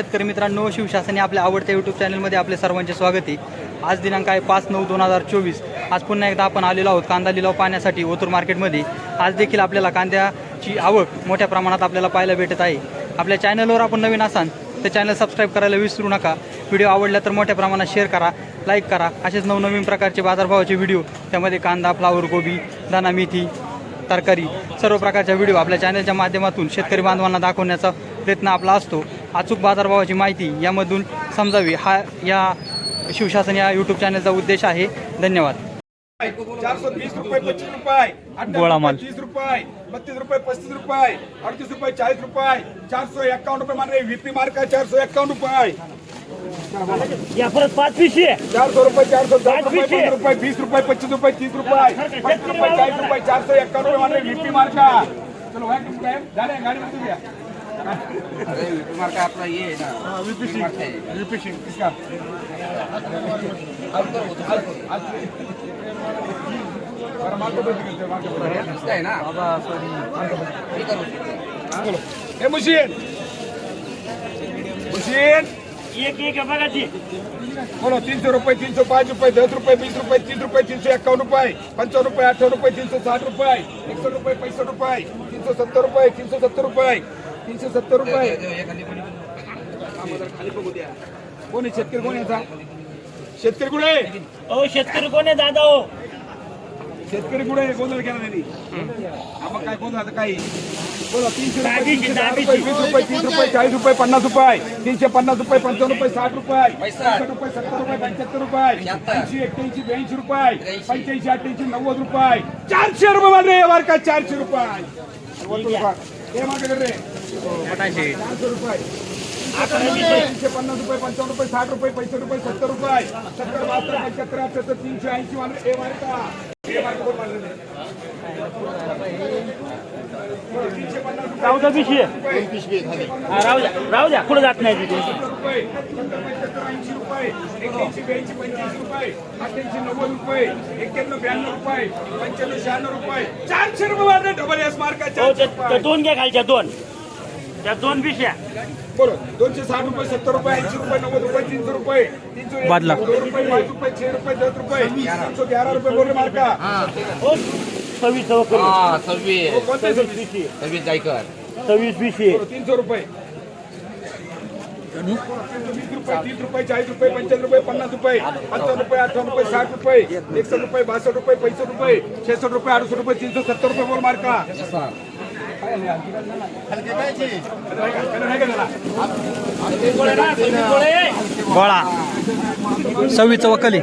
शेतकरी मित्रांनो शिवशासने आपल्या आवडत्या यूट्यूब चॅनलमध्ये आपले सर्वांचे स्वागत आहे. आज दिनांक आहे पाच नऊ दोन हजार चोवीस. आज पुन्हा एकदा आपण आलेलो आहोत कांदा लिलाव पाहण्यासाठी ओतूर मार्केटमध्ये. आज देखील आपल्याला कांद्याची आवक मोठ्या प्रमाणात आपल्याला पाहायला भेटत आहे. आपल्या चॅनलवर आपण नवीन असाल तर चॅनल सबस्क्राईब करायला विसरू नका. व्हिडिओ आवडला तर मोठ्या प्रमाणात शेअर करा लाईक करा. असेच नवनवीन प्रकारचे बाजारभावाचे व्हिडिओ. त्यामध्ये कांदा फ्लावर गोबी दाना मेथी तरकारी सर्व प्रकारच्या व्हिडिओ आपल्या चॅनलच्या माध्यमातून शेतकरी बांधवांना दाखवण्याचा प्रयत्न आपला असतो. अचूक बाजारभावाची माहिती यामधून समजावी. हा या शिवशासन या यूट्यूब चॅनलचा उद्देश आहे. धन्यवाद. चार सौ बीस रुपए पच्चीस रुपए गोळा माल. तीस रुपए बत्तीस रुपए पस्तीस रुपए अड़तीस रुपए चालीस रुपए चार सौ इक्यावन रुपए मान रहे वीपी मार्क का चार सौ इक्यावन रुपए या परत पाच पिशवी चार सौ रुपए चार सौ दस पाँच रुपए पीछे। पंद्रह रुपए बीस रुपए पच्चीस रुपए तीस रुपए पच्चीस रुपए चालीस रुपए चार सौ इक्यावन रुपए मान रहे वीपी मार्क. चलो हैं गाड़ी काय आपला ये आहे. ना. हे हे मुशीन. मुशीन. एक एक बघाची बोलो तीनशे रुपये तीनशे पाच रुपये दस रुपये बीस रुपये तीस रुपये तीनशे एक्कावन्न रुपये पंचावन्न रुपये अठ्ठावन्न रुपये तीनशे साठ रुपये एकशे रुपये पैंसठ रुपये तीनशे सत्तर रुपये तीनशे सत्तर रुपये. तीनशे सत्तर रुपये. कोण आहे? शेतकरी कोण आहे याचा शेतकरी कुठे? आहे ओ शेतकरी कोण आहे दादा हो? शेतकरी कुठे आहे? गोंधळ केला त्यांनी. आपण काय गोंधळ आता काही? बोला तीनशे रुपये दहावीची, तीनशे दहा दहावीची. रुपये वीस रुपये तीस रुपये चाळीस रुपये पन्नास रुपये. तीनशे पन्नास रुपये पंचावन्न रुपये साठ रुपये. रुपये सत्तर रुपये पंच्याहत्तर रुपये. ऐंशी एक्क्याऐंशी ब्याऐंशी रुपये. पंच्याऐंशी अठ्ठ्याऐंशी नव्वद रुपये. चारशे रुपये मान रे वर का चारशे रुपये. हे मागे तीनशे पन्नास रुपये पंचावन्न रुपये साठ रुपये रुपये सत्तर रुपये. सत्तर बहात्तर पंच्याहत्तर अठ्याहत्तर तीनशे ऐंशी मान हे हे? तीनशे पन्नास पिशवी. हा, राहू द्या. राहू द्या. कुठं जात नाही तिथे रुपये सत्तर पंच्याहत्तर ऐंशी रुपये. एक्क्याऐंशी ब्याऐंशी पंच्याऐंशी रुपये. अठ्ठ्याऐंशी नव्वद रुपये. एक्क्याण्णव ब्याण्णव रुपये. पंच्याण्णव शहाण्णव रुपये. चारशे रुपये डबल एस मार्का हो दोन घ्या खालच्या दोन. त्या दोन पिशव्या बोलो दोनशे साठ रुपये सत्तर रुपये ऐंशी रुपये नव्वद रुपये तीनशे रुपये तीनशे बादला. दोन रुपये पाच रुपये छे रुपये दस रुपये तीनशे ग्यारह रुपये बोल मार्का. हो. सव्वीस सव्वा करू. हा सव्वीस. कोणते सव्वीस पिशवी सव्वीस जायकर. सव्वीस पिशवी तीनशे रुपये. रुपये तीस रुपये चाळीस रुपये पंचाळीस रुपये पन्नास रुपये पंचावन्न रुपये अठ्ठावन्न रुपये साठ रुपये एकसष्ट रुपये बासष्ट रुपये पैंसष्ट रुपये छेसष्ट रुपये अडुसष्ट रुपये तीनशे सत्तर रुपये बोल मार्का. गोळा. सव्वीसचं वकली.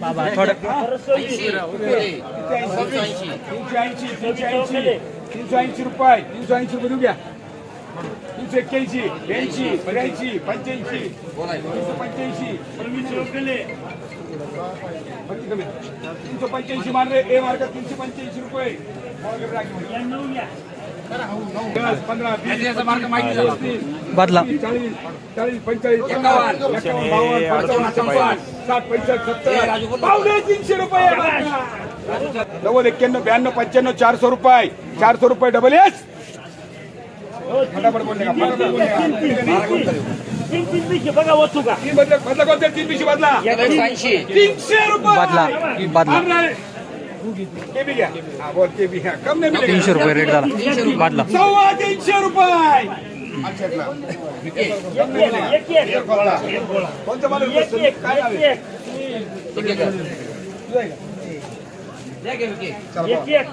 बाबा थोडं. तीनशे ऐंशी तीनशे ऐंशी. तीनशे ऐंशी रुपये तीनशे ऐंशी रुपये देऊ घ्या. तीनशे एक्क्याऐंशी ब्याऐंशी ब्याऐंशी पंच्याऐंशी. तीनशे पंच्याऐंशी तीनशे पंच्याऐंशी रे ए मार्ग तीनशे पंच्याऐंशी रुपये. पंधरा बदला. चाळीस चाळीस पंचाळीस एकावन्न एकावन्न बावन्न पंचावन्न साठ पैसष्ट सत्तर. तीनशे रुपये. नव्वद एक्क्याण्णव ब्याण्णव पंच्याण्णव चारशे रुपये. चारशे रुपये डबल एस फटाफट बोलले का फटाफट बोलले? तीन बदला बदला तीन बदला. तीनशे रुपये. बदला बदला. मार रहे. के भी घ्या. हा बोल के भी घ्या. कम नाही मिळेल. तीनशे रुपये रेट झाला. बदला. सव्वा तीनशे रुपये. एक कोणतं एक काय नाव आहे? आहे का? एक एक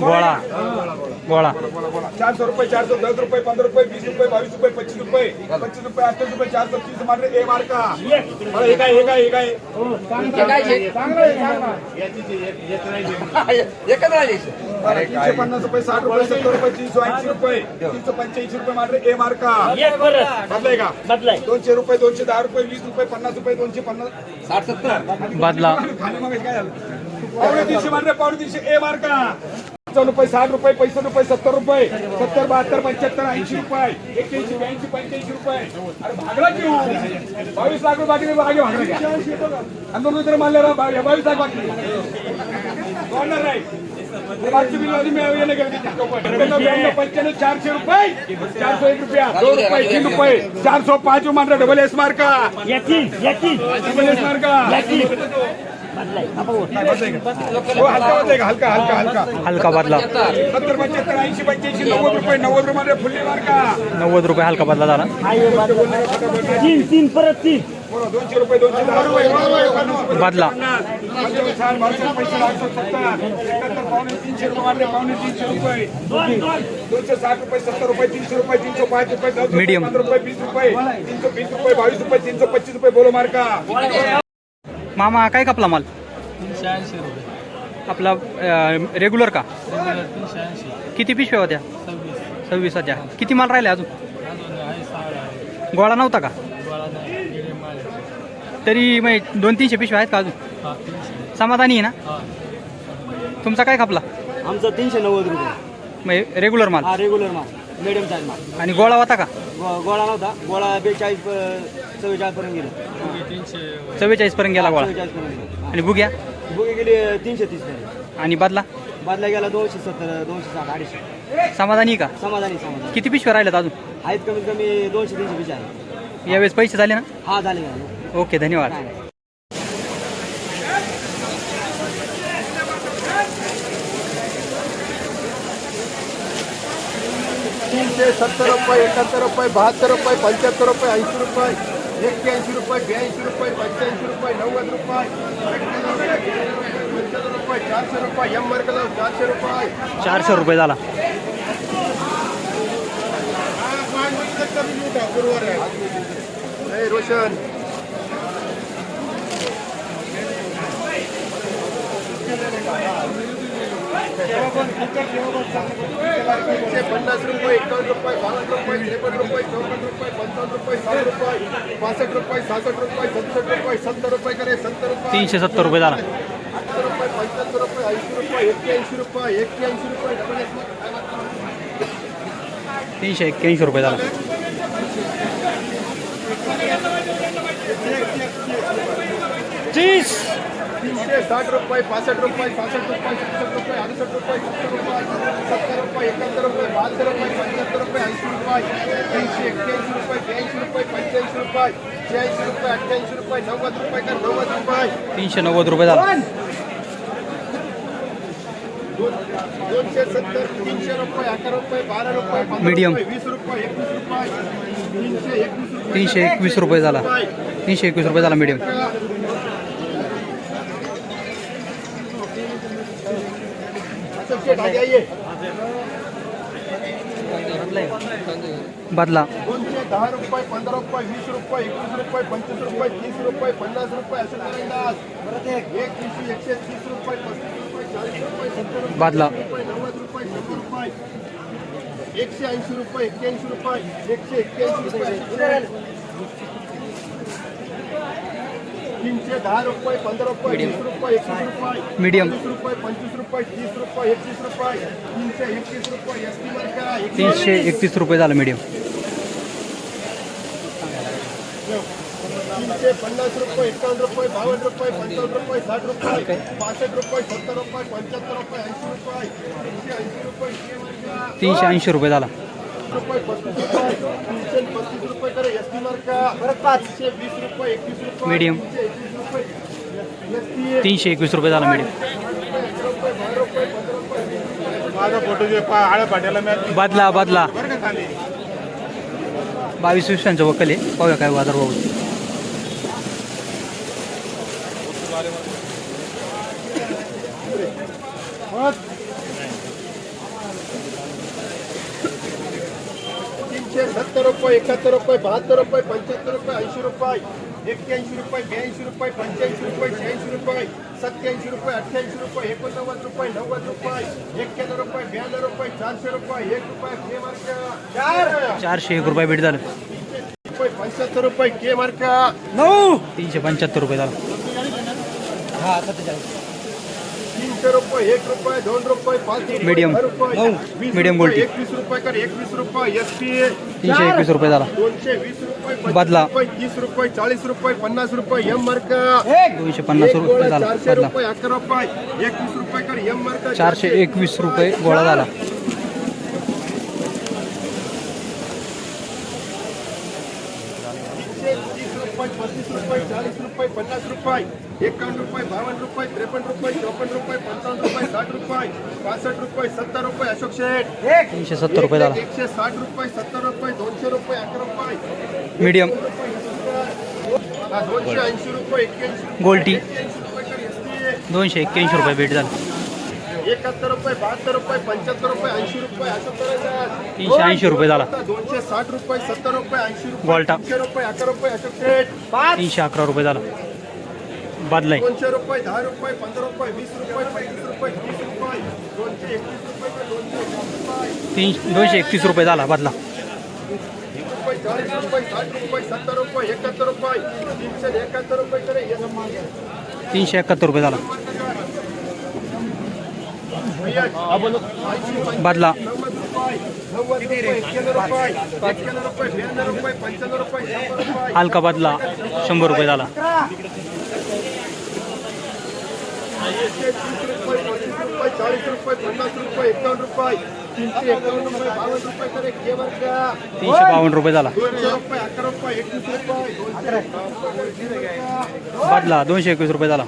बघा हा, गोळा. बोला चारशे रुपये चारशे दस रुपये पंधरा रुपये वीस रुपये बावीस रुपये पच्चीस रुपये पच्चीस रुपये अठ्ठावीस रुपये चारशे तीस मारले ए मार का एक बरं, हे काय हे काय हे काय? हे काय आहे? चांगलं आहे चांगलं आहे. एकच राहायचे बरं, तीनशे पन्नास रुपये साठ रुपये सत्तर रुपये तीनशे ऐंशी रुपये तीनशे पंच्याऐंशी रुपये मारले ए मार का एक बदलाय का? बदलाय. दोनशे रुपये दोनशे दहा रुपये वीस रुपये पन्नास रुपये दोनशे पन्नास. साठ सत्तर. बदला खाली मग काय झालं पावणे तीनशे मारले पावणे तीनशे ए मार का पंचावन्न रुपये साठ रुपये पैंसष्ट रुपये सत्तर रुपये. सत्तर बहात्तर पंच्याहत्तर ऐंशी रुपये. एक्क्याऐंशी ब्याऐंशी पंच्याऐंशी रुपये. अरे भागला की हो? बावीस लाख रुपये बाकी मागे भागला का? अंदर रुपये मारले बावीस लाख बाकी कोण नाही. बिल मिळावी नाही पंच्याण्णव, चारशे रुपये. चारशे एक रुपया. दोन रुपये तीन रुपये. चारशे पाच मात्र डबल एस मार्का डबल एस मार्का हलका हलका हलका हलका हलका बदला सत्तर पंच्याहत्तर ऐंशी पंच्याऐंशी नव्वद रुपये नव्वद रुपये फुल्ली मार्का नव्वद रुपये हलका बदला झाला तीन तीन परत तीन दोनशे रुपये दोनशे दहा रुपये बदला. तीनशे रुपये पावणे तीनशे रुपये दोनशे साठ रुपये सत्तर रुपये तीनशे रुपये तीनशे पाच रुपये. पंधरा रुपये वीस रुपये तीनशे वीस रुपये बावीस रुपये तीनशे पच्चीस रुपये बोलो मार्का मामा काय कापला माल? तीनशे ऐंशी रुपये. आपला रेग्युलर का? रेग्युलर तीनशे ऐंशी. किती पिशव्या होत्या? सव्वीस. सव्वीस होत्या. किती माल राहिले अजून? अजून आहे सहा आहे. गोळा नव्हता का? गोळा नाही. मिडियम माल आहे. तरी मग दोन तीनशे पिशव्या आहेत का अजून? हा तीनशे समाधानी आहे ना? हा. तुमचा काय कापला? आमचं तीनशे नव्वद रुपये. मग रेग्युलर माल. हा रेग्युलर माल. मिडियम साईज माल. आणि गोळा होता का? गो- गोळा नव्हता. गोळा बेचाळीस चव्वेचाळीस पर्यंत गेले. तीनशे चव्वेचाळीस पर्यंत गेला गोळा. चव्वेचाळीस पर्यंत गेले. आणि बुग्या? बुगे गेली तीनशे तीस पर्यंत. आणि बदला? बदला गेला दोनशे सत्तर दोनशे साठ अडीचशे. समाधानी आहे का? समाधानी समाधानी. किती पिशव्या राहिल्यात अजून? आहेत कमीत कमी दोनशे तीनशे आहे यावेळेस पैसे झाले ना? हा झाले झाले. ओके धन्यवाद. काय नाही. तीनशे सत्तर रुपये एकाहत्तर रुपये बहात्तर रुपये पंच्याहत्तर रुपये ऐंशी रुपये एक्क्याऐंशी रुपये ब्याऐंशी रुपये पंच्याऐंशी रुपये नव्वद रुपये रुपये चारशे रुपये एम जाऊ चारशे रुपये चारशे रुपये झाला हे रोशन तीनशे पन्नास रुपये एकावन्न रुपये बावन्न रुपये त्रेपन्न रुपये चौपन्न रुपये पंचावन्न रुपये साठ रुपये पासष्ट रुपये सहासष्ट रुपये सदुसष्ट रुपये सत्तर रुपये करे सत्तर रुपये तीनशे सत्तर रुपये झाला सत्तर रुपये पंच्याहत्तर रुपये ऐंशी रुपये एक्क्याऐंशी रुपये एक्क्याऐंशी रुपये तीनशे एक्क्याऐंशी रुपये झाला तीस तीनशे साठ रुपये पासष्ट रुपये सहासष्ट रुपये सदुसष्ट रुपये अडुसष्ट रुपये सत्तर रुपये सत्तर रुपये एकाहत्तर रुपये बहात्तर रुपये पंच्याहत्तर रुपये ऐंशी रुपये तीनशे एक्क्याऐंशी रुपये ब्याऐंशी रुपये पंच्याऐंशी रुपये शहाऐंशी रुपये अठ्ठ्याऐंशी रुपये नव्वद रुपये का नव्वद रुपये? तीनशे नव्वद रुपये झाला. दोनशे सत्तर तीनशे रुपये अकरा रुपये बारा रुपये. रुपये, वीस रुपये एकवीस रुपये तीनशे एकवीस रुपये तीनशे एकवीस रुपये झाला. तीनशे एकवीस रुपये झाला मीडियम. बदला। दोनशे दहा रुपये पंधरा रुपये वीस रुपये एकवीस रुपये पंचवीस रुपये तीस रुपये पन्नास रुपये असे गोलंदाज परत एक एक तीनशे एकशे तीस रुपये पस्तीस रुपये चाळीस रुपये सत्तर रुपये बदला। नव्वद रुपये शंभर रुपये एकशे ऐंशी रुपये एक्क्याऐंशी रुपये एकशे एक्क्याऐंशी रुपये तीनशे दहा रुपये पंधरा रुपये वीस रुपये एकवीस रुपये मीडियम वीस रुपये पंचवीस रुपये तीस रुपये एकतीस रुपये तीनशे एकतीस रुपये एस टी मार्का तीनशे एकतीस रुपये झाला मीडियम तीनशे पन्नास रुपये एकावन्न रुपये बावन्न रुपये पंचावन्न रुपये साठ रुपये पासष्ट रुपये सत्तर रुपये पंच्याहत्तर रुपये ऐंशी रुपये तीनशे ऐंशी रुपये. तीनशे ऐंशी रुपये झाला. रुपये पस्तीस रुपये तीनशे पस्तीस रुपये करे एस टी मार्का परत पाचशे वीस रुपये एकवीस रुपये. तीनशे एकवीस झाला मीडियम माझा फोटो जे आळ्या पाट्याला बदला बदला. बावीस दिवसांचं वकल आहे. पाहूया काय बाजार भाव तीनशे सत्तर रुपये एकाहत्तर रुपये बहात्तर रुपये पंच्याहत्तर रुपये ऐंशी रुपये एक्क्याऐंशी रुपये ब्याऐंशी रुपये पंच्याऐंशी रुपये शहाऐंशी रुपये सत्याऐंशी रुपये अठ्ठ्याऐंशी रुपये एकोणनव्वद रुपये नव्वद रुपये एक्क्याण्णव रुपये ब्याण्णव रुपये चारशे रुपये एक रुपये के मार्क. चार! चारशे एक रुपये भेट झालं. रुपये पंच्याहत्तर रुपये के मार्क. तीनशे पंच्याहत्तर रुपये झाला. तीनशे रुपये एक रुपये दोन पाच गोल्टी. एकवीस रुपये कर एकवीस रुपये एस पी तीनशे एकवीस रुपये झाला. दोनशे वीस रुपये बदला. तीस रुपये चाळीस रुपये पन्नास रुपये एम मार्क दोनशे पन्नास एक रुपये झाला. बदला. अकरा रुपये एकवीस रुपये कर एम मार्क चारशे एकवीस रुपये गोळा झाला. तीनशे तीस रुपये पस्तीस रुपये चाळीस रुपये पन्नास रुपये. एकावन्न रुपये बावन्न रुपये त्रेपन्न रुपये चौपन्न रुपये पंचावन्न रुपये साठ रुपये पासष्ट रुपये सत्तर रुपये अशोक शेठ. तीनशे सत्तर रुपये झाला एकशे साठ रुपये सत्तर रुपये दोनशे रुपये अकरा रुपये. मीडियम. हा, दोनशे ऐंशी रुपये एक्क्याऐंशी गोल्टी रुपये कर ST. दोनशे एक्क्याऐंशी रुपये भेट झाला. एकाहत्तर रुपये बहात्तर रुपये पंच्याहत्तर रुपये ऐंशी रुपये असं करायचं तीनशे ऐंशी रुपये झाला. दोनशे साठ रुपये सत्तर रुपये ऐंशी रुपये गोल्टा. तीनशे रुपये अकरा रुपये अशोक शेठ. तीनशे अकरा रुपये झाला. बदलाय दोनशे रुपये दहा रुपये पंधरा रुपये वीस रुपये पंचवीस रुपये तीस रुपये दोनशे एकवीस रुपये दोनशे रुपये तीन दोनशे एकतीस रुपये झाला बदला. रुपये चाळीस रुपये साठ रुपये सत्तर रुपये एकाहत्तर रुपये तीनशे एकाहत्तर रुपये करे तीनशे एकाहत्तर रुपये झाला. बदला. हलका बदला शंभर रुपये झाला. एकशे तीस रुपये पस्तीस रुपये चाळीस रुपये पन्नास रुपये एकावन्न रुपये तीनशे एकावन्न रुपये बावन्न रुपये करे घे बरं का तीनशे बावन्न रुपये झाला दोनशे रुपये अकरा रुपये एकवीस रुपये. दोनशे बदला दोनशे एकवीस रुपये झाला.